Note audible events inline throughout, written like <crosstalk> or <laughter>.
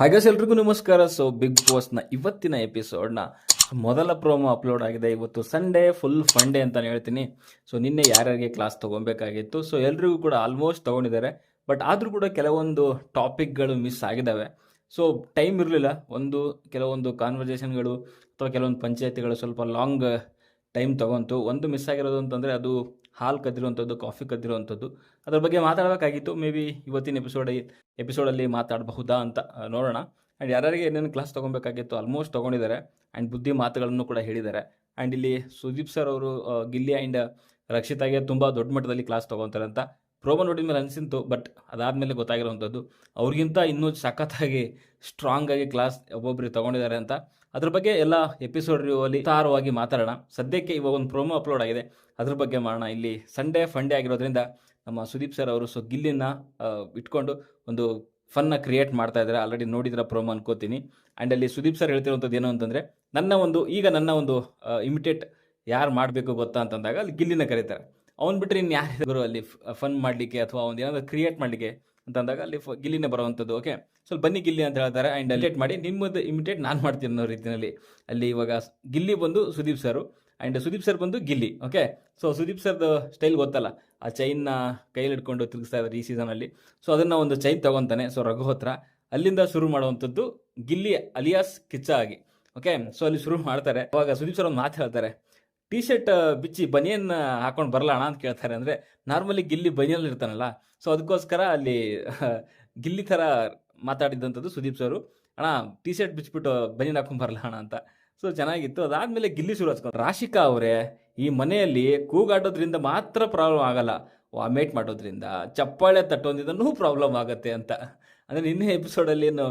ಹಾಗೆ ಎಲ್ರಿಗೂ ನಮಸ್ಕಾರ. ಸೊ ಬಿಗ್ ಬಾಸ್ನ ಇವತ್ತಿನ ಎಪಿಸೋಡ್ನ ಮೊದಲ ಪ್ರೋಮೋ ಅಪ್ಲೋಡ್ ಆಗಿದೆ. ಇವತ್ತು ಸಂಡೇ ಫುಲ್ ಫಂಡೇ ಅಂತಾನೆ ಹೇಳ್ತೀನಿ. ಸೊ ನಿನ್ನೆ ಯಾರ್ಯಾರಿಗೆ ಕ್ಲಾಸ್ ತಗೋಬೇಕಾಗಿತ್ತು? ಸೊ ಎಲ್ರಿಗೂ ಕೂಡ ಆಲ್ಮೋಸ್ಟ್ ತಗೊಂಡಿದ್ದಾರೆ. ಬಟ್ ಆದರೂ ಕೂಡ ಕೆಲವೊಂದು ಟಾಪಿಕ್ಗಳು ಮಿಸ್ ಆಗಿದ್ದಾವೆ ಸೊ ಟೈಮ್ ಇರಲಿಲ್ಲ. ಒಂದು, ಕೆಲವೊಂದು ಕಾನ್ವರ್ಜೇಷನ್ಗಳು ಅಥವಾ ಕೆಲವೊಂದು ಪಂಚಾಯತಿಗಳು ಸ್ವಲ್ಪ ಲಾಂಗ್ ಟೈಮ್ ತಗೊಂತು. ಒಂದು ಮಿಸ್ ಆಗಿರೋದು ಅಂತಂದರೆ ಅದು ಹಾಲು ಕದ್ದಿರುವಂಥದ್ದು, ಕಾಫಿ ಕದ್ದಿರುವಂಥದ್ದು. ಅದ್ರ ಬಗ್ಗೆ ಮಾತಾಡಬೇಕಾಗಿತ್ತು. ಮೇ ಬಿ ಇವತ್ತಿನ ಎಪಿಸೋಡ್ ಎಪಿಸೋಡಲ್ಲಿ ಮಾತಾಡಬಹುದಾ ಅಂತ ನೋಡೋಣ. ಆ್ಯಂಡ್ ಯಾರ್ಯಾರಿಗೆ ಏನೇನು ಕ್ಲಾಸ್ ತೊಗೊಬೇಕಾಗಿತ್ತು ಆಲ್ಮೋಸ್ಟ್ ತೊಗೊಂಡಿದ್ದಾರೆ. ಆ್ಯಂಡ್ ಬುದ್ಧಿ ಮಾತುಗಳನ್ನು ಕೂಡ ಹೇಳಿದ್ದಾರೆ. ಆ್ಯಂಡ್ ಇಲ್ಲಿ ಸುದೀಪ್ ಸರ್ ಅವರು ಗಿಲ್ಲಿ ಆ್ಯಂಡ್ ರಕ್ಷಿತಾಗೆ ತುಂಬ ದೊಡ್ಡ ಮಟ್ಟದಲ್ಲಿ ಕ್ಲಾಸ್ ತೊಗೊತಾರೆ ಅಂತ ಪ್ರೋಮೋ ನೋಡಿದ ಮೇಲೆ ಅನಿಸಿತ್ತು ಬಟ್ ಅದಾದಮೇಲೆ ಗೊತ್ತಾಗಿರುವಂಥದ್ದು ಅವ್ರಿಗಿಂತ ಇನ್ನೂ ಸಖತ್ತಾಗಿ ಸ್ಟ್ರಾಂಗ್ ಆಗಿ ಕ್ಲಾಸ್ ಒಬ್ಬೊಬ್ಬರಿಗೆ ತೊಗೊಂಡಿದ್ದಾರೆ ಅಂತ. ಅದ್ರ ಬಗ್ಗೆ ಎಲ್ಲ ಎಪಿಸೋಡ್ ರಿವ್ಯೂವಲ್ಲಿ ತಾರವಾಗಿ ಮಾತಾಡೋಣ. ಸದ್ಯಕ್ಕೆ ಇವಾಗ ಒಂದು ಪ್ರೋಮೋ ಅಪ್ಲೋಡ್ ಆಗಿದೆ. ಅದ್ರ ಬಗ್ಗೆ ಮಾಡೋಣ. ಇಲ್ಲಿ ಸಂಡೇ ಫಂಡೇ ಆಗಿರೋದ್ರಿಂದ ನಮ್ಮ ಸುದೀಪ್ ಸರ್ ಅವರು ಸೊ ಗಿಲ್ಲಿನ ಇಟ್ಕೊಂಡು ಒಂದು ಫನ್ನ ಕ್ರಿಯೇಟ್ ಮಾಡ್ತಾ ಇದ್ದಾರೆ. ಆಲ್ರೆಡಿ ನೋಡಿದ್ರ ಪ್ರೋಮೋ ಅನ್ಕೋತೀನಿ. ಆ್ಯಂಡ್ ಅಲ್ಲಿ ಸುದೀಪ್ ಸರ್ ಹೇಳ್ತಿರುವಂಥದ್ದು ಏನು ಅಂತಂದರೆ, ನನ್ನ ಒಂದು, ಈಗ ನನ್ನ ಒಂದು ಇಮಿಟೇಟ್ ಯಾರು ಮಾಡಬೇಕು ಗೊತ್ತಾ ಅಂತಂದಾಗ ಅಲ್ಲಿ ಗಿಲ್ಲಿನ ಕರೀತಾರೆ. ಅವ್ನು ಬಿಟ್ಟರೆ ಇನ್ನು ಯಾರಿದ್ರು ಅಲ್ಲಿ ಫನ್ ಮಾಡಲಿಕ್ಕೆ ಅಥವಾ ಒಂದು ಏನಾದರೂ ಕ್ರಿಯೇಟ್ ಮಾಡಲಿಕ್ಕೆ ಅಂತಂದಾಗ ಅಲ್ಲಿ ಗಿಲ್ಲಿನೇ ಬರುವಂಥದ್ದು ಓಕೆ ಸ್ವಲ್ಪ ಬನ್ನಿ ಗಿಲ್ಲಿ ಅಂತ ಹೇಳ್ತಾರೆ ಆ್ಯಂಡ್ ಇಮಿಟೇಟ್ ಮಾಡಿ, ನಿಮ್ಮದು ಇಮಿಟೇಟ್ ನಾನು ಮಾಡ್ತೀನಿ ಅನ್ನೋ ರೀತಿಯಲ್ಲಿ. ಅಲ್ಲಿ ಇವಾಗ ಗಿಲ್ಲಿ ಬಂದು Sudeep sir and Sudeep sir ಬಂದು ಗಿಲ್ಲಿ ಓಕೆ ಸೊ ಸುದೀಪ್ ಸರ್ದು ಸ್ಟೈಲ್ ಗೊತ್ತಲ್ಲ, ಆ ಚೈನ್ನ ಕೈಲಿ ಹಿಡ್ಕೊಂಡು ತಿರುಗಿಸ್ತಾ ಇದ್ದಾರೆ ಈ ಸೀಸನಲ್ಲಿ ಸೊ ಅದನ್ನು ಒಂದು ಚೈನ್ ತಗೊತಾನೆ ಸೊ ರಘು ಹತ್ರ ಅಲ್ಲಿಂದ ಶುರು ಮಾಡುವಂಥದ್ದು ಗಿಲ್ಲಿ ಅಲಿಯಾಸ್ ಕಿಚ್ಚ ಆಗಿ ಓಕೆ ಸೊ ಅಲ್ಲಿ ಶುರು ಮಾಡ್ತಾರೆ. ಅವಾಗ ಸುದೀಪ್ ಸರ್ ಒಂದು ಮಾತು ಹೇಳ್ತಾರೆ ಟಿ ಶರ್ಟ್ ಬಿಚ್ಚಿ ಬನಿಯನ್ ಹಾಕೊಂಡು ಬರಲಾಣ ಅಂತ ಕೇಳ್ತಾರೆ. ಅಂದರೆ ನಾರ್ಮಲಿ ಗಿಲ್ಲಿ ಬನಿಯಲ್ಲಿ ಇರ್ತಾನಲ್ಲ ಸೊ ಅದಕ್ಕೋಸ್ಕರ ಅಲ್ಲಿ ಗಿಲ್ಲಿ ಥರ ಮಾತಾಡಿದ್ದಂಥದ್ದು ಸುದೀಪ್ ಸರು. ಅಣ್ಣ ಟಿ ಶರ್ಟ್ ಬಿಚ್ಚಿಬಿಟ್ಟು ಬನಿಯನ್ ಹಾಕೊಂಡು ಬರಲ್ಲ ಅಣ್ಣ ಅಂತ. ಸೊ ಚೆನ್ನಾಗಿತ್ತು. ಅದಾದಮೇಲೆ ಗಿಲ್ಲಿ ಶುರು ಹಚ್ಕೊಂಡು ರಾಶಿಕಾ ಅವರೇ, ಈ ಮನೆಯಲ್ಲಿ ಕೂಗಾಡೋದ್ರಿಂದ ಮಾತ್ರ ಪ್ರಾಬ್ಲಮ್ ಆಗಲ್ಲ. ವಾಮೇಟ್ ಮಾಡೋದ್ರಿಂದ, ಚಪ್ಪಾಳೆ ತಟ್ಟೋದ್ರಿಂದನೂ ಪ್ರಾಬ್ಲಮ್ ಆಗುತ್ತೆ ಅಂತ. ಅಂದರೆ ನಿನ್ನೆ ಎಪಿಸೋಡಲ್ಲಿ ಏನು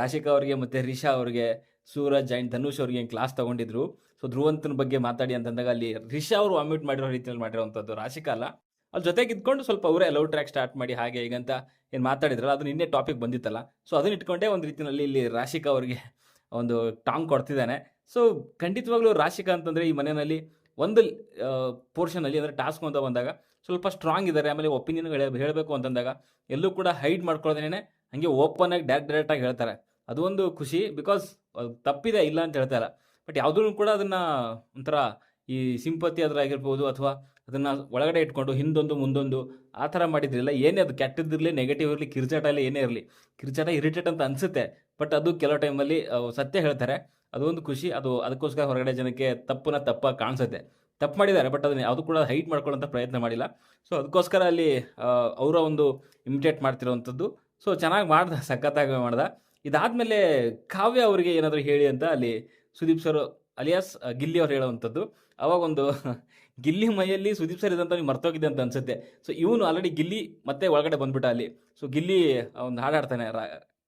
ರಾಶಿಕಾ ಅವರಿಗೆ ಮತ್ತು ರಿಷಾ ಅವರಿಗೆ, ಸೂರಜ್ ಆ್ಯಂಡ್ ಧನುಷ್ ಅವ್ರಿಗೆ ಏನು ಕ್ಲಾಸ್ ತೊಗೊಂಡಿದ್ರು. ಸೊ ಧ್ರುವಂತನ ಬಗ್ಗೆ ಮಾತಾಡಿ ಅಂತಂದಾಗ ಅಲ್ಲಿ ರಿಷಾ ಅವರು ವಾಮಿಟ್ ಮಾಡಿರೋ ರೀತಿಯಲ್ಲಿ ಮಾಡಿರೋವಂಥದ್ದು ರಾಶಿಕಾ ಅಲ್ಲ. ಅಲ್ಲಿ ಜೊತೆಗೆ ಇದ್ಕೊಂಡು ಸ್ವಲ್ಪ ಅವರೇ ಲವ್ ಟ್ರ್ಯಾಕ್ ಸ್ಟಾರ್ಟ್ ಮಾಡಿ ಹಾಗೆ ಹೀಗಂತ ಏನು ಮಾತಾಡಿದ್ರಲ್ಲ ಅದು ನಿನ್ನೆ ಟಾಪಿಕ್ ಬಂದಿತ್ತಲ್ಲ. ಸೊ ಅದನ್ನ ಇಟ್ಕೊಂಡೇ ಒಂದು ರೀತಿಯಲ್ಲಿ ಇಲ್ಲಿ ರಾಶಿಕಾ ಅವರಿಗೆ ಒಂದು ಟಾಂಗ್ ಕೊಡ್ತಿದ್ದಾನೆ. ಸೊ ಖಂಡಿತವಾಗ್ಲೂ ರಾಶಿಕಾ ಅಂತಂದರೆ ಈ ಮನೆಯಲ್ಲಿ ಒಂದು ಪೋರ್ಷನಲ್ಲಿ ಅಂದರೆ ಟಾಸ್ಕ್ ಅಂತ ಬಂದಾಗ ಸ್ವಲ್ಪ ಸ್ಟ್ರಾಂಗ್ ಇದ್ದಾರೆ ಆಮೇಲೆ ಒಪಿನಿಯನ್ಗಳು ಹೇಳಬೇಕು ಅಂತಂದಾಗ ಎಲ್ಲೂ ಕೂಡ ಹೈಡ್ ಮಾಡ್ಕೊಳ್ಳೋದೇನೆ ಹಂಗೆ ಓಪನ್ ಆಗಿ ಡೈರೆಕ್ಟ್ ಡೈರೆಕ್ಟಾಗಿ ಹೇಳ್ತಾರೆ. ಅದು ಒಂದು ಖುಷಿ ಬಿಕಾಸ್ ತಪ್ಪಿದೆ ಇಲ್ಲ ಅಂತ ಹೇಳ್ತಾರ ಬಟ್ ಯಾವುದೂ ಕೂಡ ಅದನ್ನು ಒಂಥರ ಈ ಸಿಂಪತಿ ಅದ್ರಾಗಿರ್ಬೋದು ಅಥವಾ ಅದನ್ನು ಒಳಗಡೆ ಇಟ್ಕೊಂಡು ಹಿಂದೊಂದು ಮುಂದೊಂದು ಆ ಥರ ಮಾಡಿದ್ರಿಲ್ಲ, ಏನೇ ಅದು ಕೆಟ್ಟದಿರಲಿ ನೆಗೆಟಿವ್ ಇರಲಿ, ಕಿರ್ಚಾಟ ಇಲ್ಲ ಏನೇ ಇರಲಿ. ಕಿರ್ಚಾಟ ಇರಿಟೇಟ್ ಅಂತ ಅನಿಸುತ್ತೆ, ಬಟ್ ಅದು ಕೆಲವು ಟೈಮಲ್ಲಿ ಸತ್ಯ ಹೇಳ್ತಾರೆ. ಅದೊಂದು ಖುಷಿ, ಅದು ಅದಕ್ಕೋಸ್ಕರ ಹೊರಗಡೆ ಜನಕ್ಕೆ ತಪ್ಪನ್ನ ತಪ್ಪಾಗಿ ಕಾಣಿಸುತ್ತೆ. ತಪ್ಪು ಮಾಡಿದ್ದಾರೆ, ಬಟ್ ಅದನ್ನ ಯಾವುದು ಕೂಡ ಹೈಟ್ ಮಾಡ್ಕೊಳ್ಳೋಂಥ ಪ್ರಯತ್ನ ಮಾಡಿಲ್ಲ. ಸೊ ಅದಕ್ಕೋಸ್ಕರ ಅಲ್ಲಿ ಅವರ ಒಂದು ಇಮಿಟೇಟ್ ಮಾಡ್ತಿರೋವಂಥದ್ದು. ಸೊ ಚೆನ್ನಾಗಿ ಮಾಡ್ದ, ಸಖತ್ತಾಗಿ ಮಾಡ್ದ. ಇದಾದಮೇಲೆ ಕಾವ್ಯ ಅವರಿಗೆ ಏನಾದರೂ ಹೇಳಿ ಅಂತ ಅಲ್ಲಿ ಸುದೀಪ್ ಸರ್ ಅಲಿಯಾಸ್ ಗಿಲ್ಲಿ ಅವ್ರು ಹೇಳುವಂಥದ್ದು. ಅವಾಗ ಒಂದು <laughs> ಗಿಲ್ಲಿ ಮೈಯಲ್ಲಿ ಸುದೀಪ್ ಸರ್ ಇದಂತ ನೀವು ಮರ್ತೋಗಿದೆ ಅಂತ ಅನ್ಸುತ್ತೆ. ಸೊ ಇವನು ಆಲ್ರೆಡಿ ಗಿಲ್ಲಿ ಮತ್ತೆ ಒಳಗಡೆ ಬಂದ್ಬಿಟ್ಟ ಅಲ್ಲಿ. ಸೊ ಗಿಲ್ಲಿ ಒಂದು ಹಾಡಾಡ್ತಾನೆ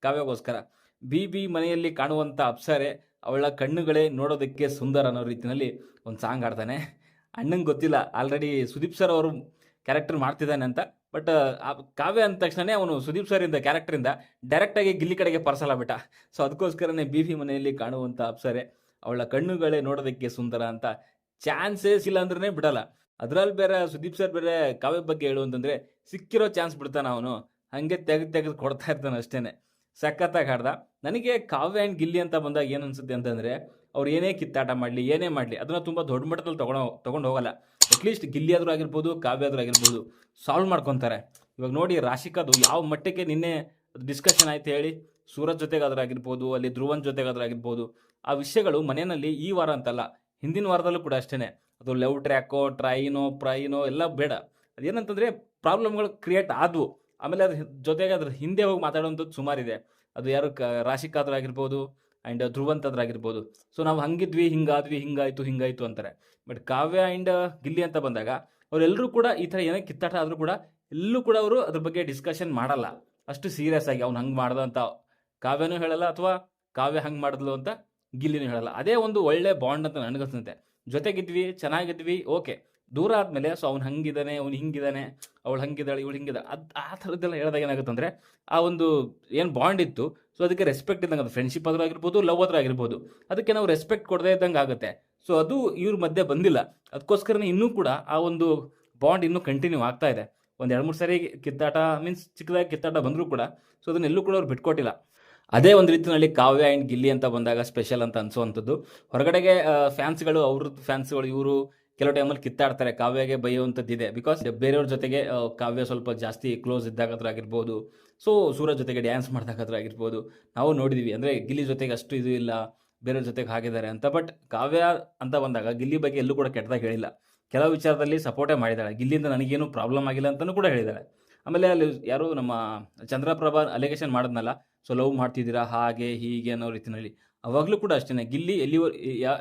ಕಾವ್ಯಗೋಸ್ಕರ. ಬಿ ಬಿ ಮನೆಯಲ್ಲಿ ಕಾಣುವಂಥ ಅಪ್ಸರೆ ಅವಳ ಕಣ್ಣುಗಳೇ ನೋಡೋದಕ್ಕೆ ಸುಂದರ ಅನ್ನೋ ರೀತಿಯಲ್ಲಿ ಒಂದು ಸಾಂಗ್ ಆಡ್ತಾನೆ ಅಣ್ಣಂಗೆ ಗೊತ್ತಿಲ್ಲ. ಆಲ್ರೆಡಿ ಸುದೀಪ್ ಸರ್ ಅವರು ಕ್ಯಾರೆಕ್ಟರ್ ಮಾಡ್ತಿದ್ದಾನೆ ಅಂತ. ಬಟ್ ಕಾವ್ಯ ಅಂದ ತಕ್ಷಣನೇ ಅವನು ಸುದೀಪ್ ಸರ್ ಇಂದ ಕ್ಯಾರೆಕ್ಟರಿಂದ ಡೈರೆಕ್ಟಾಗಿ ಗಿಲ್ಲಿ ಕಡೆಗೆ ಪರ್ಸಲ ಬಿಟ್ಟ ಸೊ ಅದಕ್ಕೋಸ್ಕರನೇ ಬಿ ಬಿ ಮನೆಯಲ್ಲಿ ಕಾಣುವಂಥ ಅಪ್ಸರೆ, ಅವಳ ಕಣ್ಣುಗಳೇ ನೋಡೋದಕ್ಕೆ ಸುಂದರ ಅಂತ ಚಾನ್ಸಸ್ ಇಲ್ಲ ಅಂದ್ರೆ ಬಿಡಲ್ಲ. ಅದ್ರಲ್ಲಿ ಬೇರೆ ಸುದೀಪ್ ಸರ್ ಬೇರೆ ಕಾವ್ಯ ಬಗ್ಗೆ ಹೇಳುವಂತಂದ್ರೆ ಸಿಕ್ಕಿರೋ ಚಾನ್ಸ್ ಬಿಡ್ತಾನೆ ಅವನು. ಹಂಗೆ ತೆಗೆದು ತೆಗೆದು ಕೊಡ್ತಾ ಇರ್ತಾನೆ ಅಷ್ಟೇನೆ. ಸಖತ್ತಾಗಿ ಹಾಡ್ದ. ನನಗೆ ಕಾವ್ಯ ಆ್ಯಂಡ್ ಗಿಲ್ಲಿ ಅಂತ ಬಂದಾಗ ಏನು ಅನ್ಸುತ್ತೆ ಅಂತಂದರೆ ಅವ್ರು ಏನೇ ಕಿತ್ತಾಟ ಮಾಡಲಿ, ಏನೇ ಮಾಡಲಿ, ಅದನ್ನು ತುಂಬ ದೊಡ್ಡ ಮಟ್ಟದಲ್ಲಿ ತೊಗೊಂಡು ತೊಗೊಂಡು ಹೋಗಲ್ಲ. ಅಟ್ಲೀಸ್ಟ್ ಗಿಲ್ಲಿ ಆದರೂ ಆಗಿರ್ಬೋದು, ಕಾವ್ಯ ಆದರೂ ಆಗಿರ್ಬೋದು ಸಾಲ್ವ್ ಮಾಡ್ಕೊತಾರೆ. ಇವಾಗ ನೋಡಿ ರಾಶಿಕಾದು ಯಾವ ಮಟ್ಟಕ್ಕೆ ನಿನ್ನೆ ಡಿಸ್ಕಷನ್ ಆಯ್ತು ಹೇಳಿ, ಸೂರಜ್ ಜೊತೆಗಾದ್ರೂ ಆಗಿರ್ಬೋದು, ಅಲ್ಲಿ ಧ್ರುವನ್ ಜೊತೆಗಾದ್ರೂ ಆಗಿರ್ಬೋದು, ಆ ವಿಷಯಗಳು ಮನೆಯಲ್ಲಿ ಈ ವಾರ ಅಂತಲ್ಲ, ಹಿಂದಿನ ವಾರದಲ್ಲೂ ಕೂಡ ಅಷ್ಟೇ ಅದು ಲವ್ ಟ್ರ್ಯಾಕೋ ಟ್ರೈನೋ ಪ್ರೈನೋ ಎಲ್ಲ ಬೇಡ. ಅದೇನಂತಂದರೆ ಪ್ರಾಬ್ಲಮ್ಗಳು ಕ್ರಿಯೇಟ್ ಆದವು. ಆಮೇಲೆ ಅದ್ರ ಜೊತೆಗೆ ಅದ್ರ ಹಿಂದೆ ಹೋಗಿ ಮಾತಾಡುವಂಥದ್ದು ಸುಮಾರಿದೆ. ಅದು ಯಾರು ಕ, ರಾಶಿಕಾದ್ರೂ ಆಗಿರ್ಬೋದು ಆ್ಯಂಡ್ ಧ್ರುವಂತದ್ರಾಗಿರ್ಬೋದು ಸೊ ನಾವು ಹಂಗಿದ್ವಿ, ಹಿಂಗಾದ್ವಿ, ಹಿಂಗಾಯ್ತು ಹಿಂಗಾಯ್ತು ಅಂತಾರೆ. ಬಟ್ ಕಾವ್ಯ ಆ್ಯಂಡ್ ಗಿಲ್ಲಿ ಅಂತ ಬಂದಾಗ ಅವರೆಲ್ಲರೂ ಕೂಡ ಈ ಥರ ಏನೇ ಕಿತ್ತಾಟ ಆದರೂ ಕೂಡ ಎಲ್ಲೂ ಕೂಡ ಅವರು ಅದ್ರ ಬಗ್ಗೆ ಡಿಸ್ಕಷನ್ ಮಾಡಲ್ಲ. ಅಷ್ಟು ಸೀರಿಯಸ್ ಆಗಿ ಅವ್ನು ಹಂಗೆ ಮಾಡ್ದ ಅಂತ ಕಾವ್ಯನೂ ಹೇಳಲ್ಲ ಅಥವಾ ಕಾವ್ಯ ಹಂಗೆ ಮಾಡಿದ್ಲು ಅಂತ ಗಿಲ್ಲಿನೂ ಹೇಳಲ್ಲ. ಅದೇ ಒಂದು ಒಳ್ಳೆ ಬಾಂಡ್ ಅಂತ ನನಗನ್ಸುತ್ತೆ. ಜೊತೆಗಿದ್ವಿ, ಚೆನ್ನಾಗಿದ್ವಿ ಓಕೆ ದೂರ ಆದಮೇಲೆ, ಸೊ, ಅವ್ನು ಹಂಗಿದ್ದಾನೆ ಅವ್ನು ಹಿಂಗಿದ್ದಾನೆ ಅವಳು ಹಂಗಿದ್ದಾಳೆ ಇವಳು ಹಿಂಗಿದ ಅದು ಆ ಥರದ್ದೆಲ್ಲ ಹೇಳಿದಾಗ ಏನಾಗುತ್ತೆ ಅಂದರೆ, ಆ ಒಂದು ಏನು ಬಾಂಡ್ ಇತ್ತು, ಸೊ, ಅದಕ್ಕೆ ರೆಸ್ಪೆಕ್ಟ್ ಇದ್ದಂಗೆ ಫ್ರೆಂಡ್ಶಿಪ್ ಆದ್ರೂ ಆಗಿರ್ಬೋದು ಲವ್ ಆದ್ರೂ ಆಗಿರ್ಬೋದು. ಅದಕ್ಕೆ ನಾವು ರೆಸ್ಪೆಕ್ಟ್ ಕೊಡದೇ ಇದ್ದಂಗೆ ಆಗುತ್ತೆ. ಸೊ, ಅದು ಇವ್ರ ಮಧ್ಯೆ ಬಂದಿಲ್ಲ. ಅದಕ್ಕೋಸ್ಕರನೇ ಇನ್ನೂ ಕೂಡ ಆ ಒಂದು ಬಾಂಡ್ ಇನ್ನೂ ಕಂಟಿನ್ಯೂ ಆಗ್ತಾ ಇದೆ. ಒಂದು ಎರಡು ಮೂರು ಸರಿ ಕಿತ್ತಾಟ ಮೀನ್ಸ್ ಚಿಕ್ಕದಾಗಿ ಕಿತ್ತಾಟ ಬಂದರೂ ಕೂಡ, ಸೊ ಅದನ್ನೆಲ್ಲೂ ಕೂಡ ಅವ್ರು ಬಿಟ್ಕೊಟ್ಟಿಲ್ಲ. ಅದೇ ಒಂದು ರೀತಿಯಲ್ಲಿ ಕಾವ್ಯ ಆ್ಯಂಡ್ ಗಿಲ್ಲಿ ಅಂತ ಬಂದಾಗ ಸ್ಪೆಷಲ್ ಅಂತ ಅನಿಸುವಂಥದ್ದು ಹೊರಗಡೆಗೆ ಫ್ಯಾನ್ಸ್ಗಳು ಅವ್ರದ್ದು ಫ್ಯಾನ್ಸ್ಗಳು ಇವರು ಕೆಲವು ಟೈಮಲ್ಲಿ ಕಿತ್ತಾಡ್ತಾರೆ, ಕಾವ್ಯಗೆ ಬೈಯುವಂಥದ್ದಿದೆ. ಬಿಕಾಸ್ ಬೇರೆಯವ್ರ ಜೊತೆಗೆ ಕಾವ್ಯ ಸ್ವಲ್ಪ ಜಾಸ್ತಿ ಕ್ಲೋಸ್ ಇದ್ದಾಗತ್ರ ಆಗಿರ್ಬೋದು. ಸೊ ಸೂರಜ್ ಜೊತೆಗೆ ಡ್ಯಾನ್ಸ್ ಮಾಡಿದಾಗತ್ರ ಆಗಿರ್ಬೋದು. ನಾವು ನೋಡಿದ್ದೀವಿ ಅಂದರೆ ಗಿಲ್ಲಿ ಜೊತೆಗೆ ಅಷ್ಟು ಇದು ಇಲ್ಲ. ಬೇರೆಯವ್ರ ಜೊತೆಗೆ ಹಾಗಿದ್ದಾರೆ ಅಂತ. ಬಟ್ ಕಾವ್ಯ ಅಂತ ಬಂದಾಗ ಗಿಲ್ಲಿ ಬಗ್ಗೆ ಎಲ್ಲೂ ಕೂಡ ಕೆಟ್ಟದಾಗ ಹೇಳಿಲ್ಲ. ಕೆಲವು ವಿಚಾರದಲ್ಲಿ ಸಪೋರ್ಟೇ ಮಾಡಿದ್ದಾಳೆ. ಗಿಲ್ಲಿಯಿಂದ ನನಗೇನು ಪ್ರಾಬ್ಲಮ್ ಆಗಿಲ್ಲ ಅಂತಲೂ ಕೂಡ ಹೇಳಿದ್ದಾಳೆ. ಆಮೇಲೆ ಅಲ್ಲಿ ಯಾರು ನಮ್ಮ ಚಂದ್ರಪ್ರಭಾ ಅಲಿಗೇಷನ್ ಮಾಡಿದ್ನಲ್ಲ. ಸೊ ಲವ್ ಮಾಡ್ತಿದ್ದೀರಾ? ಹಾಗೆ, ಹೀಗೆ ಅನ್ನೋ ರೀತಿಯಲ್ಲಿ ಅವಾಗಲೂ ಕೂಡ ಅಷ್ಟೇ ಗಿಲ್ಲಿ ಎಲ್ಲಿ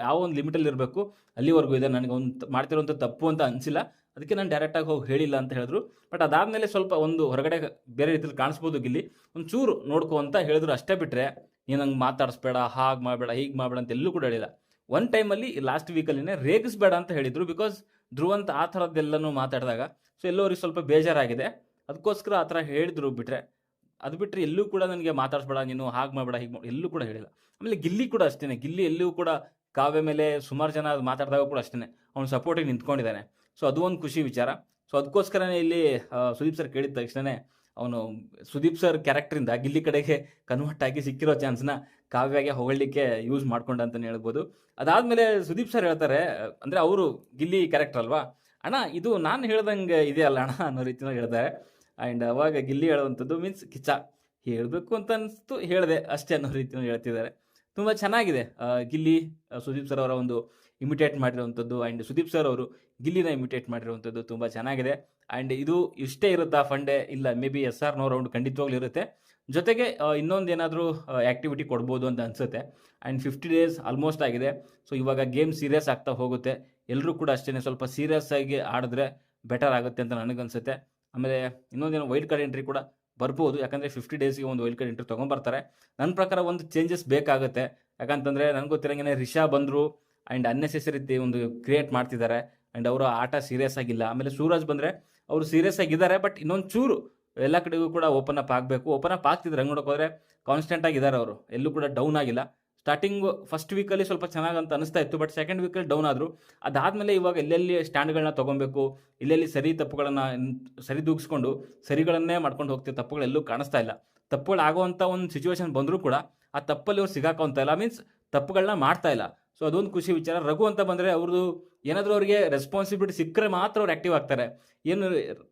ಯಾವ ಒಂದು ಲಿಮಿಟಲ್ಲಿ ಇರಬೇಕು, ಅಲ್ಲಿವರೆಗೂ ಇದೆ. ನನಗೆ ಒಂದು ಮಾಡ್ತಿರೋಂಥ ತಪ್ಪು ಅಂತ ಅನಿಸಿಲ್ಲ. ಅದಕ್ಕೆ ನಾನು ಡೈರೆಕ್ಟಾಗಿ ಹೋಗಿ ಹೇಳಿಲ್ಲ ಅಂತ ಹೇಳಿದ್ರು. ಬಟ್ ಅದಾದಮೇಲೆ ಸ್ವಲ್ಪ ಒಂದು ಹೊರಗಡೆ ಬೇರೆ ರೀತಿಯಲ್ಲಿ ಕಾಣಿಸ್ಬೋದು ಗಿಲ್ಲಿ. ಒಂದು ಚೂರು ನೋಡ್ಕೊ ಅಂತ ಹೇಳಿದ್ರು. ಅಷ್ಟೇ ಬಿಟ್ಟರೆ ನೀನು ಹಂಗೆ ಮಾತಾಡಿಸ್ಬೇಡ, ಹಾಗೆ ಮಾಡಬೇಡ, ಹೀಗೆ ಮಾಡಬೇಡ ಅಂತ ಎಲ್ಲೂ ಕೂಡ ಹೇಳಿಲ್ಲ. ಒನ್ ಟೈಮಲ್ಲಿ ಲಾಸ್ಟ್ ವೀಕಲ್ಲಿನೇ ರೇಗಿಸ್ಬೇಡ ಅಂತ ಹೇಳಿದರು ಬಿಕಾಸ್ ಧ್ರುವಂತ ಆ ಥರದ್ದೆಲ್ಲನೂ ಮಾತಾಡಿದಾಗ. ಸೊ ಎಲ್ಲೋರಿಗೆ ಸ್ವಲ್ಪ ಬೇಜಾರಾಗಿದೆ. ಅದಕ್ಕೋಸ್ಕರ ಆ ಥರ ಹೇಳಿದ್ರು ಬಿಟ್ಟರೆ ಅದು ಬಿಟ್ಟರೆ ಎಲ್ಲೂ ಕೂಡ ನನಗೆ ಮಾತಾಡಿಸ್ಬೇಡ, ನೀನು ಹಾಗೆ ಮಾಡಬೇಡ, ಹೀಗೆ ಎಲ್ಲೂ ಕೂಡ ಹೇಳಿಲ್ಲ. ಆಮೇಲೆ ಗಿಲ್ಲಿ ಕೂಡ ಅಷ್ಟೇ ಗಿಲ್ಲಿ ಎಲ್ಲೂ ಕೂಡ ಕಾವ್ಯ ಮೇಲೆ ಸುಮಾರು ಜನ ಅದು ಮಾತಾಡಿದಾಗ ಕೂಡ ಅಷ್ಟೇ ಅವ್ನು ಸಪೋರ್ಟಿಗೆ ನಿಂತ್ಕೊಂಡಿದ್ದಾನೆ. ಸೊ ಅದು ಒಂದು ಖುಷಿ ವಿಚಾರ. ಸೊ ಅದಕ್ಕೋಸ್ಕರನೇ ಇಲ್ಲಿ ಸುದೀಪ್ ಸರ್ ಕೇಳಿದ ತಕ್ಷಣನೇ ಅವನು, ಸುದೀಪ್ ಸರ್ ಕ್ಯಾರೆಕ್ಟ್ರಿಂದ ಗಿಲ್ಲಿ ಕಡೆಗೆ ಕನ್ವರ್ಟ್ ಆಗಿ ಸಿಕ್ಕಿರೋ ಚಾನ್ಸ್ನ ಕಾವ್ಯಗೆ ಹೊಗಳಲಿಕ್ಕೆ ಯೂಸ್ ಮಾಡ್ಕೊಂಡ ಅಂತಲೇ ಹೇಳ್ಬೋದು. ಅದಾದಮೇಲೆ ಸುದೀಪ್ ಸರ್ ಹೇಳ್ತಾರೆ, ಅಂದರೆ ಅವರು ಗಿಲ್ಲಿ ಕ್ಯಾರೆಕ್ಟರ್ ಅಲ್ವಾ? ಅಣ್ಣ, ಇದು ನಾನು ಹೇಳ್ದಂಗೆ ಇದೆಯಲ್ಲ ಅಣ್ಣ ಅನ್ನೋ ರೀತಿಯಲ್ಲಿ ಹೇಳ್ತಾರೆ. ಆ್ಯಂಡ್ ಅವಾಗ ಗಿಲ್ಲಿ ಹೇಳುವಂಥದ್ದು ಮೀನ್ಸ್ ಕಿಚ್ಚ. ಹೇಳಬೇಕು ಅಂತ ಅನಿಸ್ತು, ಹೇಳಿದೆ ಅಷ್ಟೇ ಅನ್ನೋ ರೀತಿಯಲ್ಲಿ ಹೇಳ್ತಿದ್ದಾರೆ. ತುಂಬ ಚೆನ್ನಾಗಿದೆ ಗಿಲ್ಲಿ ಸುದೀಪ್ ಸರ್ ಅವರ ಒಂದು ಇಮಿಟೇಟ್ ಮಾಡಿರುವಂಥದ್ದು ಆ್ಯಂಡ್ ಸುದೀಪ್ ಸರ್ ಅವರು ಗಿಲ್ಲಿನ ಇಮಿಟೇಟ್ ಮಾಡಿರುವಂಥದ್ದು ತುಂಬ ಚೆನ್ನಾಗಿದೆ. ಆ್ಯಂಡ್ ಇದು ಇಷ್ಟೇ ಇರುತ್ತಾ ಫಂಡೆ ಇಲ್ಲ maybe S R no round ಖಂಡಿತವಾಗ್ಲೂ ಇರುತ್ತೆ. ಜೊತೆಗೆ ಇನ್ನೊಂದು ಏನಾದರೂ ಆ್ಯಕ್ಟಿವಿಟಿ ಕೊಡ್ಬೋದು ಅಂತ ಅನಿಸುತ್ತೆ. ಆ್ಯಂಡ್ ಫಿಫ್ಟಿ ಡೇಸ್ ಆಲ್ಮೋಸ್ಟ್ ಆಗಿದೆ. ಸೊ ಇವಾಗ ಗೇಮ್ ಸೀರಿಯಸ್ ಆಗ್ತಾ ಹೋಗುತ್ತೆ. ಎಲ್ಲರೂ ಕೂಡ ಅಷ್ಟೇ ಸ್ವಲ್ಪ ಸೀರಿಯಸ್ ಆಗಿ ಆಡಿದ್ರೆ ಬೆಟರ್ ಆಗುತ್ತೆ ಅಂತ ನನಗನ್ಸುತ್ತೆ. ಆಮೇಲೆ ಇನ್ನೊಂದೇನು ವೈಲ್ಡ್ ಕಾರ್ಡ್ ಎಂಟ್ರಿ ಕೂಡ ಬರ್ಬೋದು. ಯಾಕಂದರೆ ಫಿಫ್ಟಿ ಡೇಸ್ಗೆ ಒಂದು ವೈಲ್ಡ್ ಕಾರ್ಡ್ ಎಂಟ್ರಿ ತೊಗೊಂಬರ್ತಾರೆ. ನನ್ನ ಪ್ರಕಾರ ಒಂದು ಚೇಂಜಸ್ ಬೇಕಾಗುತ್ತೆ. ಯಾಕಂತಂದರೆ ನನಗೆ ಗೊತ್ತಿರಂಗೆ ರಿಷಾ ಬಂದರು ಆ್ಯಂಡ್ ಅನ್ನೆಸೆಸರಿ ಒಂದು ಕ್ರಿಯೇಟ್ ಮಾಡ್ತಿದ್ದಾರೆ ಆ್ಯಂಡ್ ಅವರ ಆಟ ಸೀರಿಯಸ್ ಆಗಿಲ್ಲ. ಆಮೇಲೆ ಸೂರಜ್ ಬಂದರೆ ಅವರು ಸೀರಿಯಸ್ ಆಗಿದ್ದಾರೆ ಬಟ್ ಇನ್ನೊಂದು ಚೂರು ಎಲ್ಲ ಕಡೆಗೂ ಕೂಡ ಓಪನ್ ಅಪ್ ಆಗಬೇಕು. ಓಪನ್ ಅಪ್ ಆಗ್ತಿದ್ರೆ ಹಂಗೆ ನೋಡೋಕೆ ಹೋದರೆ ಕಾನ್ಸ್ಟೆಂಟ್ ಆಗಿದ್ದಾರೆ ಅವರು. ಎಲ್ಲೂ ಕೂಡ ಡೌನ್ ಆಗಿಲ್ಲ. ಸ್ಟಾರ್ಟಿಂಗ್ ಫಸ್ಟ್ ವೀಕಲ್ಲಿ ಸ್ವಲ್ಪ ಚೆನ್ನಾಗಿ ಅಂತ ಅನಿಸ್ತಾ ಇತ್ತು ಬಟ್ ಸೆಕೆಂಡ್ ವೀಕಲ್ಲಿ ಡೌನ್ ಆದರೂ. ಅದಾದಮೇಲೆ ಇವಾಗ ಎಲ್ಲೆಲ್ಲಿ ಸ್ಟ್ಯಾಂಡ್ಗಳನ್ನ ತೊಗೊಬೇಕು, ಎಲ್ಲೆಲ್ಲಿ ಸರಿ ತಪ್ಪುಗಳನ್ನು ಸರಿದೂಗಿಸ್ಕೊಂಡು ಸರಿಗಳನ್ನೇ ಮಾಡ್ಕೊಂಡು ಹೋಗ್ತೀವಿ ತಪ್ಪುಗಳೆಲ್ಲೂ ಕಾಣಿಸ್ತಾ ಇಲ್ಲ. ತಪ್ಪುಗಳು ಆಗುವಂಥ ಒಂದು ಸಿಚುವೇಶನ್ ಬಂದರೂ ಕೂಡ ಆ ತಪ್ಪಲ್ಲಿ ಅವ್ರು ಸಿಗಾಕೋಂತ ಇಲ್ಲ. ಮೀನ್ಸ್ ತಪ್ಪುಗಳನ್ನ ಮಾಡ್ತಾ ಇಲ್ಲ. ಸೊ ಅದೊಂದು ಖುಷಿ ವಿಚಾರ. ರಘು ಅಂತ ಬಂದರೆ ಅವ್ರದ್ದು ಏನಾದರೂ ಅವರಿಗೆ ರೆಸ್ಪಾನ್ಸಿಬಿಲಿಟಿ ಸಿಕ್ಕರೆ ಮಾತ್ರ ಅವ್ರು ಆ್ಯಕ್ಟಿವ್ ಆಗ್ತಾರೆ. ಏನು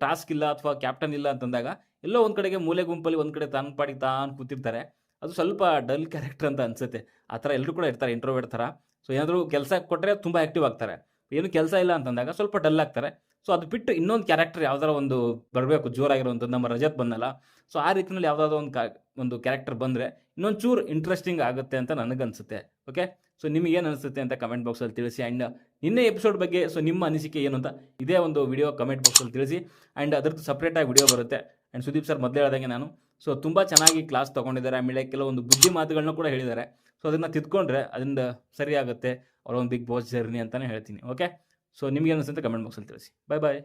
ಟಾಸ್ಕ್ ಇಲ್ಲ ಅಥವಾ ಕ್ಯಾಪ್ಟನ್ ಇಲ್ಲ ಅಂತಂದಾಗ ಎಲ್ಲೋ ಒಂದು ಕಡೆಗೆ ಮೂಲೆ ಗುಂಪಲ್ಲಿ ಒಂದು ಕಡೆ ತಾನು ಪಾಡಿಗೆ ತಾನು ಕೂತಿರ್ತಾರೆ. ಅದು ಸ್ವಲ್ಪ ಡಲ್ ಕ್ಯಾರೆಕ್ಟರ್ ಅಂತ ಅನ್ಸುತ್ತೆ. ಆ ಥರ ಎಲ್ಲರೂ ಕೂಡ ಇರ್ತಾರೆ ಇಂಟ್ರೋವೇಟ್ ಥರ. ಸೊ ಏನಾದರೂ ಕೆಲಸ ಕೊಟ್ಟರೆ ತುಂಬ ಆ್ಯಕ್ಟಿವ್ ಆಗ್ತಾರೆ. ಏನು ಕೆಲಸ ಇಲ್ಲ ಅಂತಂದಾಗ ಸ್ವಲ್ಪ ಡಲ್ ಆಗ್ತಾರೆ. ಸೊ ಅದು ಬಿಟ್ಟು ಇನ್ನೊಂದು ಕ್ಯಾರೆಕ್ಟರ್ ಯಾವ್ದಾರ ಒಂದು ಬರಬೇಕು, ಜೋರಾಗಿರುವಂಥದ್ದು ನಮ್ಮ ರಜತ್ ಬಂದಲ್ಲ. ಸೊ ಆ ರೀತಿಯಲ್ಲಿ ಯಾವುದಾದ್ರು ಒಂದು ಒಂದು ಕ್ಯಾರೆಕ್ಟರ್ ಬಂದರೆ ಇನ್ನೊಂದು ಚೂರು ಇಂಟ್ರೆಸ್ಟಿಂಗ್ ಆಗುತ್ತೆ ಅಂತ ನನಗನ್ಸುತ್ತೆ. ಓಕೆ ಸೊ ನಿಮಗೆ ಏನು ಅನಿಸುತ್ತೆ ಅಂತ ಕಮೆಂಟ್ ಬಾಕ್ಸಲ್ಲಿ ತಿಳಿಸಿ. ಆ್ಯಂಡ್ ನಿನ್ನೆ ಎಪಿಸೋಡ್ ಬಗ್ಗೆ ಸೊ ನಿಮ್ಮ ಅನಿಸಿಕೆ ಏನು ಅಂತ ಇದೇ ಒಂದು ವಿಡಿಯೋ ಕಮೆಂಟ್ ಬಾಕ್ಸಲ್ಲಿ ತಿಳಿಸಿ. ಆ್ಯಂಡ್ ಅದ್ರದ್ದು ಸಪ್ರೇಟಾಗಿ ವಿಡಿಯೋ ಬರುತ್ತೆ. ಆ್ಯಂಡ್ ಸುದೀಪ್ ಸರ್ ಮೊದಲೇ ಹೇಳ್ದಂಗೆ ನಾನು ಸೊ ತುಂಬ ಚೆನ್ನಾಗಿ ಕ್ಲಾಸ್ ತೊಗೊಂಡಿದ್ದಾರೆ. ಆಮೇಲೆ ಕೆಲವೊಂದು ಬುದ್ಧಿ ಮಾತುಗಳನ್ನ ಕೂಡ ಹೇಳಿದ್ದಾರೆ. ಸೊ ಅದನ್ನು ತಿದ್ಕೊಂಡ್ರೆ ಅದರಿಂದ ಸರಿ ಆಗುತ್ತೆ. ಅವರ ಬಿಗ್ ಬಾಸ್ ಜರ್ನಿ ಅಂತಲೇ ಹೇಳ್ತೀನಿ. ಓಕೆ ಸೊ ನಿಮಗೆ ಅನಿಸುತ್ತೆ ಕಮೆಂಟ್ ಬಾಕ್ಸಲ್ಲಿ ತಿಳಿಸಿ. ಬಾಯ್ ಬಾಯ್